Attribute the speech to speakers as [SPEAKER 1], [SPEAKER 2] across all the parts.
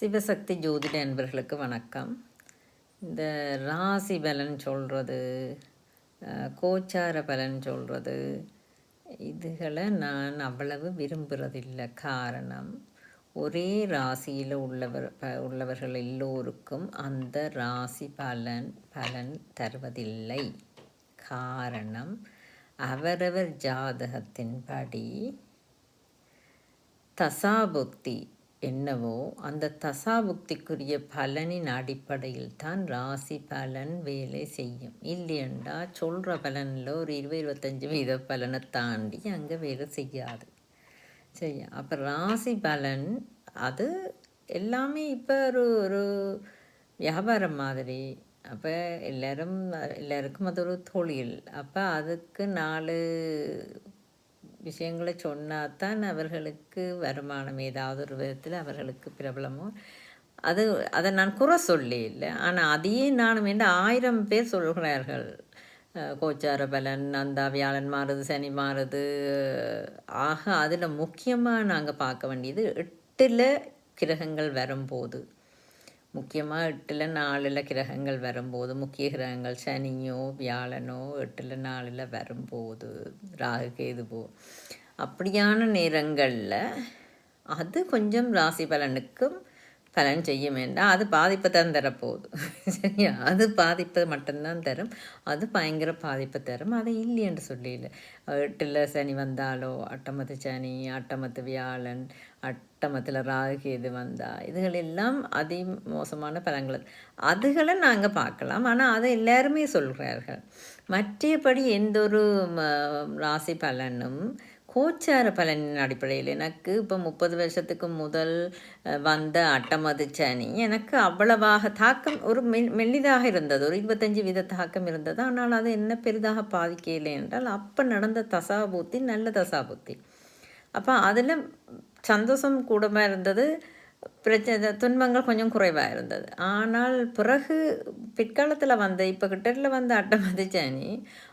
[SPEAKER 1] சிவசக்தி ஜோதிட அன்பர்களுக்கு வணக்கம். இந்த ராசி பலன் சொல்கிறது கோச்சார பலன் சொல்கிறது இதுகளை நான் அவ்வளவு விரும்புகிறதில்லை காரணம் ஒரே ராசியில் உள்ளவர் ப உள்ளவர்கள் எல்லோருக்கும் அந்த ராசி பலன் பலன் தருவதில்லை. காரணம் அவரவர் ஜாதகத்தின்படி தசாபுக்தி என்னவோ அந்த தசாபுக்திக்குரிய பலனின் அடிப்படையில் தான் ராசி பலன் வேலை செய்யும். இல்லையண்டா சொல்கிற பலனில் ஒரு இருபது இருபத்தஞ்சி வீத பலனை தாண்டி அங்கே வேலை செய்யாது. சரி அப்போ ராசி பலன் அது எல்லாமே இப்போ ஒரு ஒரு வியாபாரம் மாதிரி. அப்போ எல்லோரும் எல்லாருக்கும் அது ஒரு தொழில். அப்போ அதுக்கு நாலு விஷயங்களை சொன்னால் தான் அவர்களுக்கு வருமானம் ஏதாவது ஒரு விதத்தில் அவர்களுக்கு பிரபலமோ. அது அதை நான் குறை சொல்லி இல்லை. ஆனால் அதையே நானும் என்று ஆயிரம் பேர் சொல்கிறார்கள். கோச்சார பலன் அந்த வியாழன் மாறுது சனி மாறுது. ஆக அதில் முக்கியமாக நாங்கள் பார்க்க வேண்டியது எட்டில் கிரகங்கள் வரும்போது. முக்கியமாக எட்டில் நாலில் கிரகங்கள் வரும்போது முக்கிய கிரகங்கள் சனியோ வியாழனோ எட்டில் நாலில் வரும்போது ராகு கேதுவோ. அப்படியான நேரங்களில் அது கொஞ்சம் ராசி பலனுக்கும் பலன் செய்ய வேண்டாம். அது பாதிப்பை தான் தரப்போகுது சரியா? அது பாதிப்பை மட்டும்தான் தரும். அது பயங்கர பாதிப்பை தரும். அதை இல்லைன்னு சொல்லியில் சொல்லல எட்டில் சனி வந்தாலோ அட்டமத்து சனி அட்டமத்து வியாழன் அட்டமத்தில் ராகு இது வந்தால் இதுகள் எல்லாம் அதி மோசமான பலன்கள். அதுகளை நாங்கள் பார்க்கலாம். ஆனால் அதை எல்லாருமே சொல்கிறார்கள் மற்றபடி எந்த ஒரு ராசி பலனும் கோச்சார பலனின் அடிப்படையில் எனக்கு இப்போ முப்பது வருஷத்துக்கு முதல் வந்த அட்டமது சனி. எனக்கு அவ்வளவாக தாக்கம் ஒரு மெல் மெல்லிதாக இருந்தது. ஒரு இருபத்தஞ்சி வீத தாக்கம் இருந்தது. ஆனால் அது என்ன பெரிதாக பாதிக்கலை என்றால் அப்போ நடந்த தசாபூத்தி நல்ல தசாபூத்தி. அப்போ அதில் சந்தோஷம் கூடமாக இருந்தது. பிரச்சனை துன்பங்கள் கொஞ்சம் குறைவாக இருந்தது. ஆனால் பிறகு பிற்காலத்தில் வந்த இப்போ கிட்டத்தில் வந்த அட்டமதி சனி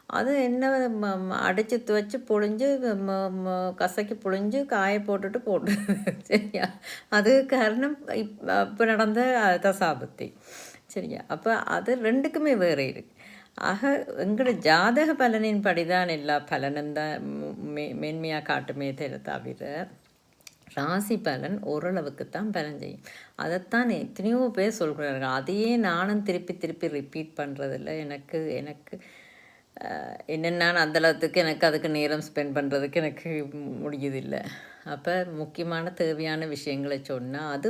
[SPEAKER 1] அது என்ன அடித்து துவச்சி புழிஞ்சு கசக்கி புழிஞ்சு காய போட்டுட்டு போட்டு சரியா? அது காரணம் இப்போ நடந்த தசாபத்தி. சரியா? அப்போ அது ரெண்டுக்குமே வேறு இருக்குது ஆக எங்களோட ஜாதக பலனின் படிதான் எல்லா பலனும் தான் மே மேன்மையாக காட்டுமே தவிர ராசி பலன் ஓரளவுக்கு தான் பலன் செய்யும். அதைத்தான் எத்தனையோ பேர் சொல்கிறார்கள். அதையே நானும் திருப்பி திருப்பி ரிப்பீட் பண்ணுறதில்ல எனக்கு எனக்கு என்னென்னா அந்தளவுக்கு எனக்கு அதுக்கு நேரம் ஸ்பெண்ட் பண்ணுறதுக்கு எனக்கு முடியுதில்லை. அப்போ முக்கியமான தேவையான விஷயங்களை சொன்னால் அது